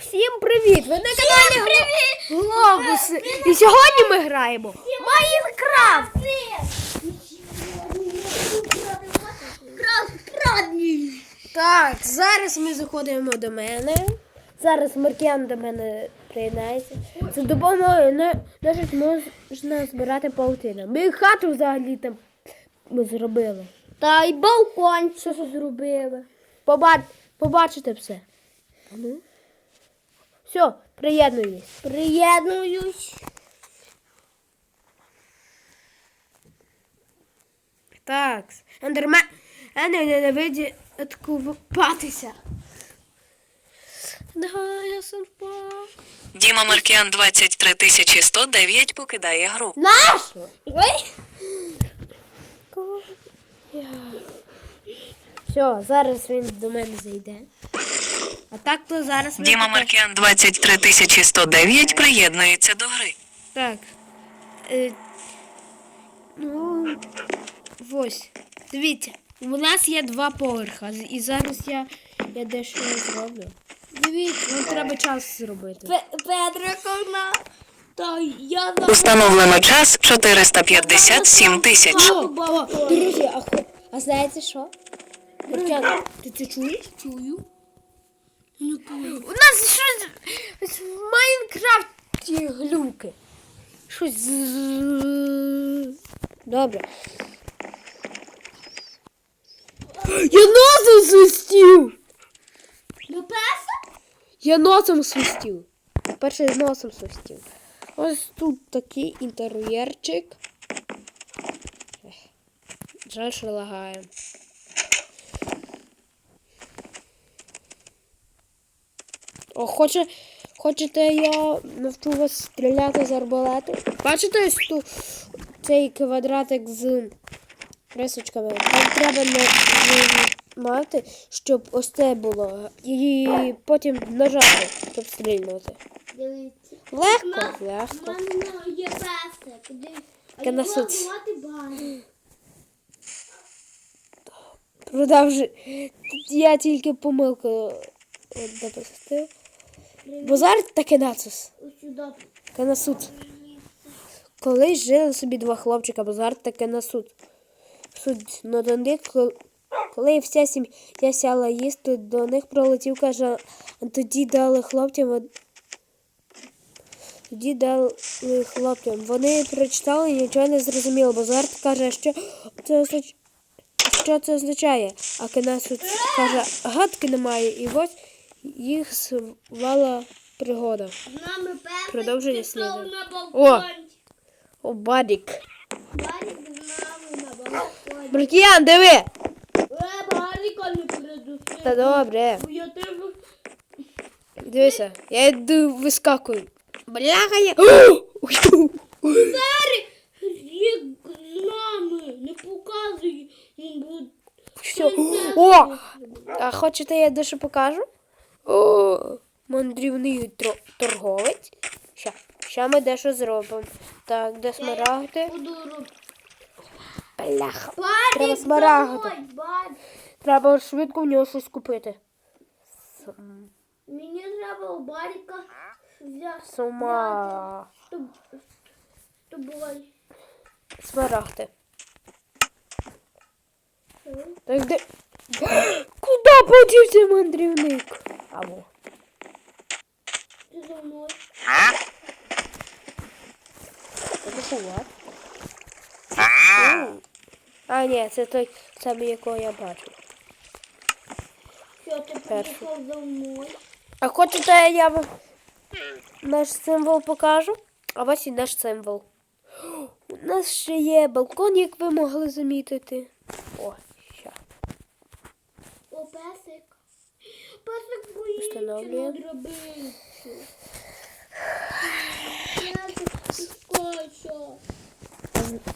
Всім привіт! Ви на каналі Гло- Глобус. І сьогодні ми граємо Майнкрафт. Так, зараз ми заходимо до мене. Зараз Маркіан до мене приєднається. За допомогою на- наших можна збирати паутину. Ми хату взагалі там ми зробили. Та й балкон. Ж зробили? Поба... Побачите все. Все, приєднуйтесь. Приєднуюсь. Так, ендермен Ендер ненавиді откупатися. Да, я сам впав. Діма Маркіан 23109 покидає гру. Нашу? Ой. Все, зараз він до мене зайде. А так то зараз ми Діма Маркіан 23109 приєднується до гри. Так. Е, ну, ось. Дивіться, у нас є два поверха. І зараз я, я дещо зроблю. Дивіться, нам треба час зробити. Пе- Петриковна. Та я Установлено час 457 тисяч. Друзі, а, а знаєте що? Маркян, ти це чуєш? Чую. У нас щось в Майнкрафті глюки. Щось. Добре. Я носом свистів! Ну? Я носом свистів. Перше з носом свистів. Ось тут такий інтер'єрчик. Жаль, що лагає. О, хоче, хочете, я навчу вас стріляти з арбалету? Бачите ось ту цей квадратик з рисочками? Там треба нажимати, щоб ось це було. І потім нажати, щоб стрільнути. Дивіться. Легко, У легко. мене є песик. Продовжуй. Я тільки помилку допустив. Бо зараз таке нацус. Ось. Таке на суд. Колись жили собі два хлопчика, таке на суд. Суть ну, до коли вся сім'я сяла їсти, до них пролетів, каже, а тоді дали хлопцям. Тоді дали хлопцям. Вони прочитали і нічого не зрозуміли, бо Зарт каже, що це означ- що це означає. А Кенесут каже, гадки немає. І ось їх звала пригода. Продовження пішов О! О. Барік з нами на балконі. Брукіян, диви! Е, Баріка не придушив. Та добре. Я тебе Дивися, я йду вискакую. Бляха я. Дарі, рік з нами, не. Він буде Все. О! А хочете я дещо покажу? О, мандрівний торговець. Ща, ща ми дещо зробимо. Так, де смарагди? буду. Бляха. Треба смарагди. Треба швидко в нього щось купити. Мені треба у Баріка взяти Сума. Смарагди. Так де. Куди подівся мандрівник? Або. Ти за мною. Атакувати. А, ні, це той самий, якого я бачу. Що ти за мною? А хочете, я вам наш символ покажу? А ось і наш символ. У нас ще є балкон, як ви могли замітити. О, ща. О, песик.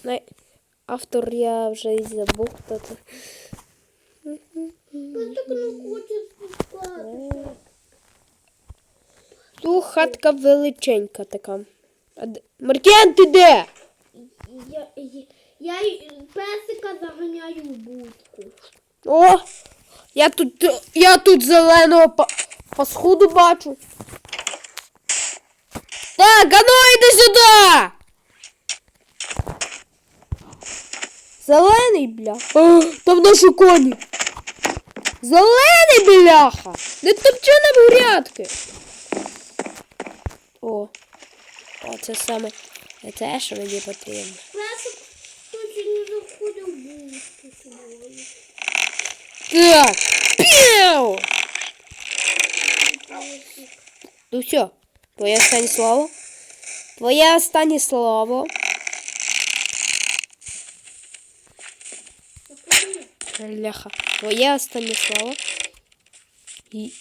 Най- Автор я вже і забув, хто це. Ту хатка величенька така. Маркіян, ти де? Я, я, я песика заганяю в будку. О! Я тут, я тут зеленого па- Пасхуду бачу. Так, а ну йди сюди! Зелений бля. О, там наші коні. Зелений бляха! Не топчи нам грядки. О. О, це саме те, що мені потрібно. Песик тут не заходив був собою. Так. Піу! Ну все. Твоє останнє слово. Твоє останнє слово. Ляха. Твоє останнє слово. І...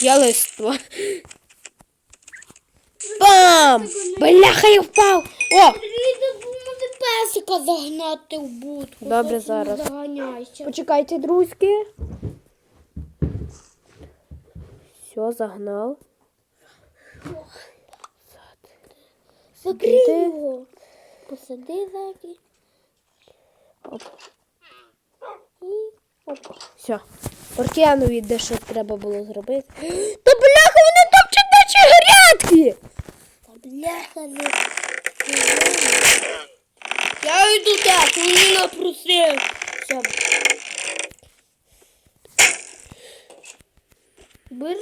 Я листво. Бам! Бляха, я впав! О! Песика загнати в будку. Добре, зараз. Заганяйся. Почекайте, друзки. Все, загнав. Закрий його. Посади заки. Оп. І оп. Все. Портянові де що треба було зробити. Та бляха, вони топчуть наші грядки! Та бляха не. Я так. Все. Бери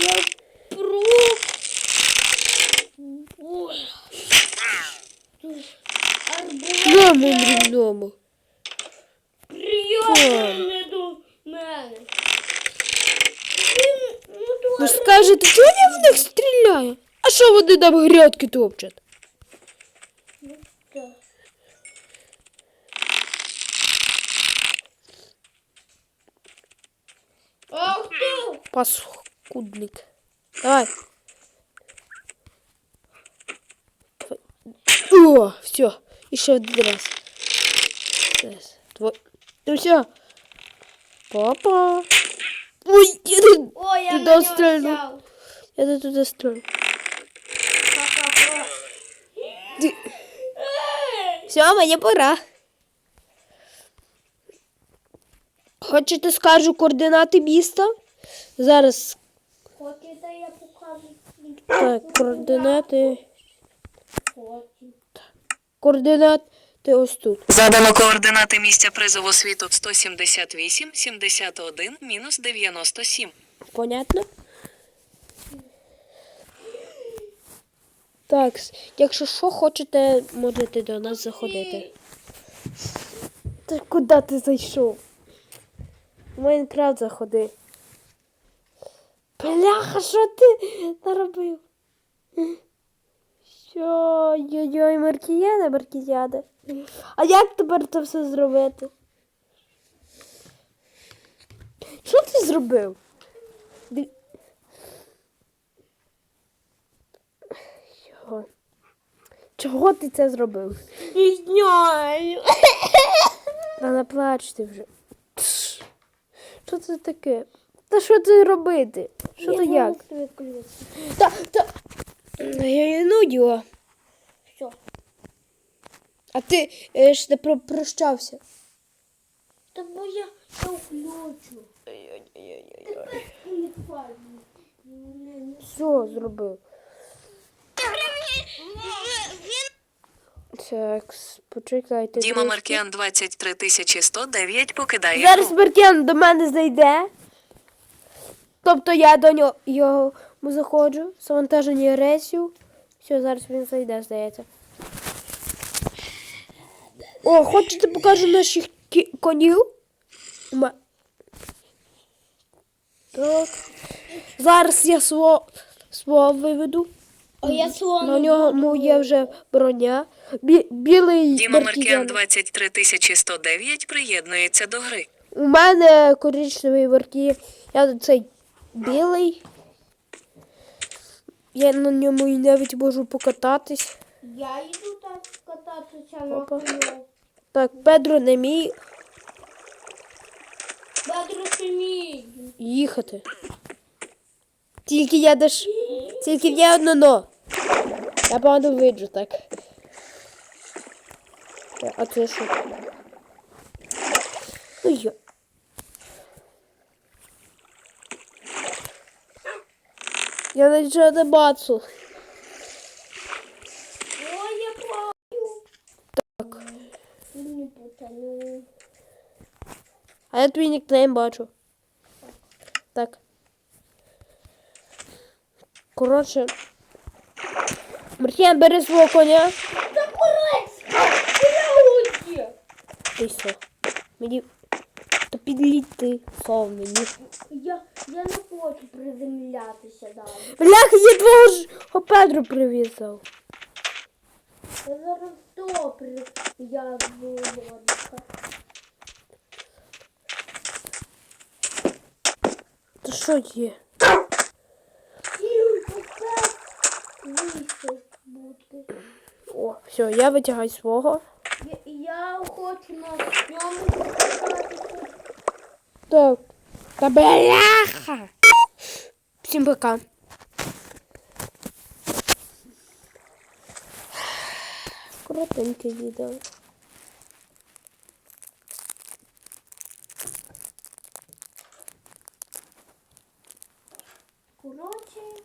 я, я пру. Ой. Арбуз до мене. Він, ну, то Ви ж скажете, чого я в них стріляю? А що вони нам грядки топчуть? так. Ах ти! Паскудник. Давай. О, все. Еще один раз. Сейчас. Твой. Ну все. Папа. Ой, я тут, Ой, я Туди на стрельну. я тут туда. Ти- Ей! Все, мені пора. Хочете скажу координати міста? Зараз я покажу? так, координати. Координати ось тут. Задано координати місця призову світу 178, 71, мінус 97. Понятно? Так, якщо що хочете, можете до нас заходити. Та куди ти зайшов? В Майнкрафт заходи. Бляха, що ти наробив? Що, йой-йой, маркіяна, маркіяна. А як тепер це все зробити? Що ти зробив? Чого? Чого ти це зробив? Не знаю. Та не плач ти вже. Що це таке? Та що це робити? Що то як? Та, та... Я її нуділа. Все. А ти е, ж не про- прощався. Та бо я я включу. Не. Все зробив. Так, почекайте. Діма. Маркіан 23109 покидає Зараз. Мартян до мене зайде. Тобто я до нього його заходжу, завантаження рейсів. Все, зараз він зайде, здається. О, хочете покажу наших кі- конів? Ма- Так. Зараз я свого, свого виведу. А я слон. На нього є вже броня. Бі- білий Діма Маркіан Мартіян. 23109 приєднується до гри. У мене коричневий варті. Я цей білий. Я на ньому і навіть можу покататись. Я йду так кататися на Опа. коні. Так, Педро не міг Бедро ти мій. їхати. Тільки я даш. Тільки я одно но. Я погано виджу так. А це що? Ну я. Я нічого не бачу. Ой, я плачу. Так. А я твій нікнейм бачу. Так. Коротше. Мар'ян, бери свого коня. Та! Пряуті! Ти все. Мені. Підліти сов мені. Я, я не хочу приземлятися далі. Блях, я твого ж Петру привізав. Я зараз добре. Я виводка. Та що є? Вийшов бути. О, все, я витягаю свого. Я, я хочу на ньому. Так. Та бляха! Всім пока. Коротеньке відео.